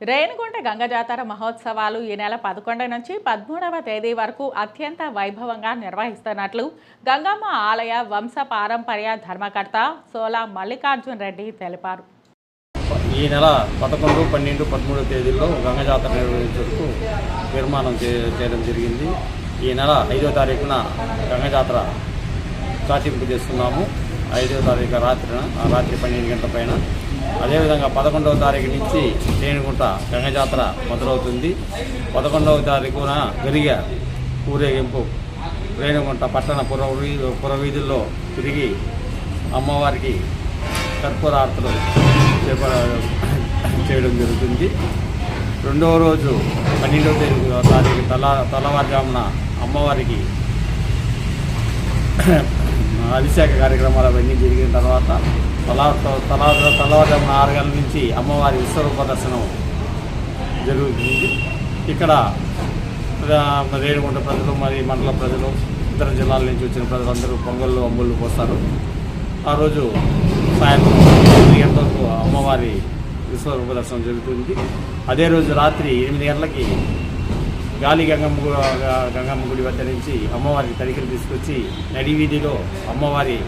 రేణిగుంట గంగ జాతర మహోత్సవాలు ఈ నెల పదకొండు నుంచి పదమూడవ తేదీ వరకు అత్యంత వైభవంగా నిర్వహిస్తున్నట్లు గంగమ్మ ఆలయ వంశ పారంపర్య ధర్మకర్త సోలా మల్లికార్జున్ రెడ్డి తెలిపారు. ఈ నెల పదకొండు పన్నెండు పదమూడు తేదీల్లో గంగ జాతర నిర్వహించేందుకు నిర్మాణం చేయడం జరిగింది. ఈ నెల ఐదో తారీఖున గంగ జాతర చాటింపు చేస్తున్నాము. ఐదో తారీఖు రాత్రిన రాత్రి పన్నెండు గంటల పైన అదేవిధంగా పదకొండవ తారీఖు నుంచి రేణిగుంట గంగ జాతర మొదలవుతుంది. పదకొండవ తారీఖున గరిగ ఊరేగింపు రేణిగుంట పట్టణ పురవీ పురవీధుల్లో తిరిగి అమ్మవారికి కర్పూరార్తలు చేప చేయడం జరుగుతుంది. రెండవ రోజు పన్నెండవ తేదీ తారీఖు తల తెల్లవారుజామున అమ్మవారికి అభిషేక కార్యక్రమాలు అవన్నీ జరిగిన తర్వాత తలా తలా తెల్లవారుజామున ఆరు గంటల నుంచి అమ్మవారి విశ్వరూప దర్శనం జరుగుతుంది. ఇక్కడ రేణుగుంట ప్రజలు మరి మండల ప్రజలు ఇతర జిల్లాల నుంచి వచ్చిన ప్రజలందరూ పొంగళ్ళు అమ్ముళ్ళు పోస్తారు. ఆ రోజు సాయంత్రం ఎనిమిది గంటలకు అమ్మవారి విశ్వరూప దర్శనం జరుగుతుంది. అదే రోజు రాత్రి ఎనిమిది గంటలకి గాలి గంగమ్మ గంగమ్మ గుడి వద్ద నుంచి అమ్మవారికి తడికలు తీసుకొచ్చి నడివీధిలో అమ్మవారి